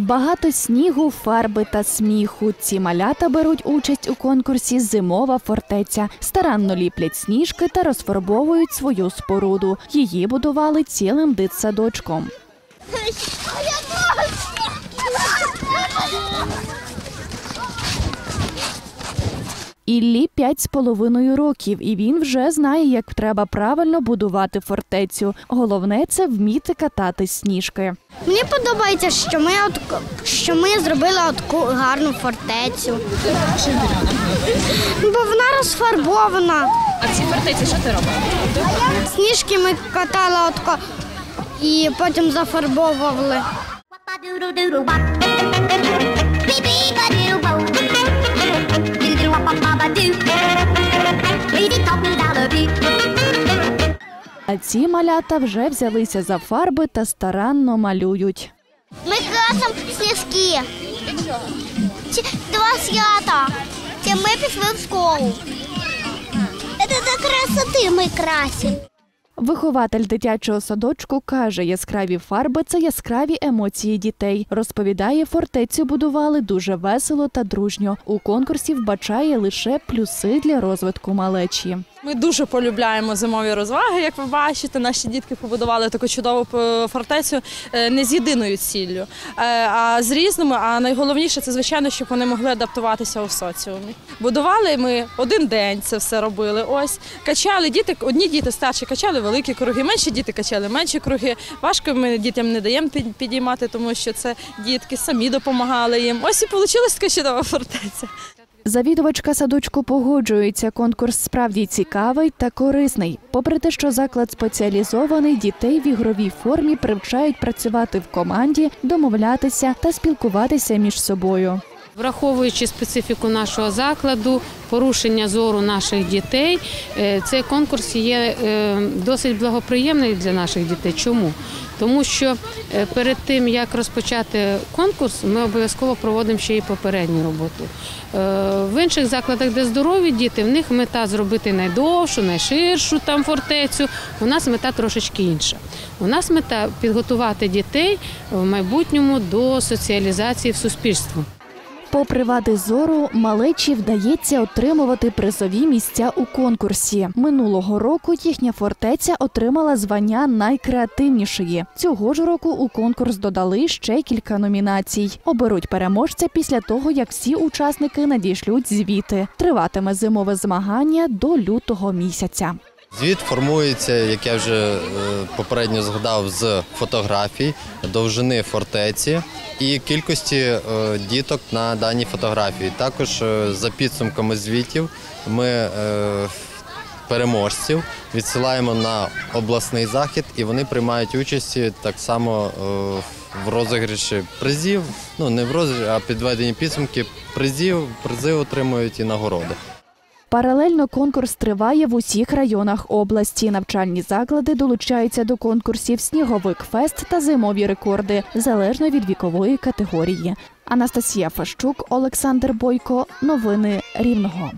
Багато снігу, фарби та сміху. Ці малята беруть участь у конкурсі Зимова фортеця. Старанно ліплять сніжки та розфарбовують свою споруду. Її будували цілим дитсадочком. Іллі п'ять з половиною років, і він вже знає, як треба правильно будувати фортецю. Головне це вміти катати сніжки. Мені подобається, що ми от, що ми зробили таку гарну фортецю. Бо вона розфарбована. А ці фортеці що ти робиш? Сніжки ми катали отко і потім зафарбовували. А ці малята вже взялися за фарби та старанно малюють. Ми красимо сніжки. Два свята. Це ми пішли в школу. Це до красоти ми красимо. Вихователь дитячого садочку каже, яскраві фарби це яскраві емоції дітей. Розповідає, фортецю будували дуже весело та дружньо. У конкурсі вбачає лише плюси для розвитку малечі. Ми дуже полюбляємо зимові розваги. Як ви бачите, наші дітки побудували таку чудову е, фортецю е, не з єдиною ціллю, е, а з різними. А найголовніше це звичайно, щоб вони могли адаптуватися у соціумі. Будували ми один день це все робили. Ось качали діти. Одні діти старші качали великі круги, менші діти качали менші круги. Важко ми дітям не даємо підіймати, тому що це дітки самі допомагали їм. Ось і вийшла така чудова фортеця. Завідувачка садочку погоджується. Конкурс справді цікавий та корисний. Попри те, що заклад спеціалізований, дітей в ігровій формі привчають працювати в команді, домовлятися та спілкуватися між собою. Враховуючи специфіку нашого закладу, порушення зору наших дітей, е, цей конкурс є е, досить благоприємний для наших дітей. Чому? Тому що е, перед тим як розпочати конкурс, ми обов'язково проводимо ще й попередню роботу. Е, В інших закладах, де здорові діти, в них мета зробити найдовшу, найширшу там фортецю. У нас мета трошечки інша. У нас мета підготувати дітей в майбутньому до соціалізації в суспільство. Попри вади зору, малечі вдається отримувати призові місця у конкурсі. Минулого року їхня фортеця отримала звання найкреативнішої. Цього ж року у конкурс додали ще кілька номінацій. Оберуть переможця після того, як всі учасники надішлють звіти. Триватиме зимове змагання до лютого місяця. Звіт формується, як я вже е, попередньо згадав, з фотографій, довжини фортеці і кількості е, діток на даній фотографії. Також е, за підсумками звітів ми переможців відсилаємо на обласний захід і вони приймають участь так само в розіграші призів. Ну не в розіграші, а підведенні підсумки призів, призи отримують і нагороди. Паралельно конкурс триває в усіх районах області. Навчальні заклади долучаються до конкурсів Сніговик Фест та зимові рекорди залежно від вікової категорії. Анастасія Фащук, Олександр Бойко. Новини Рівного.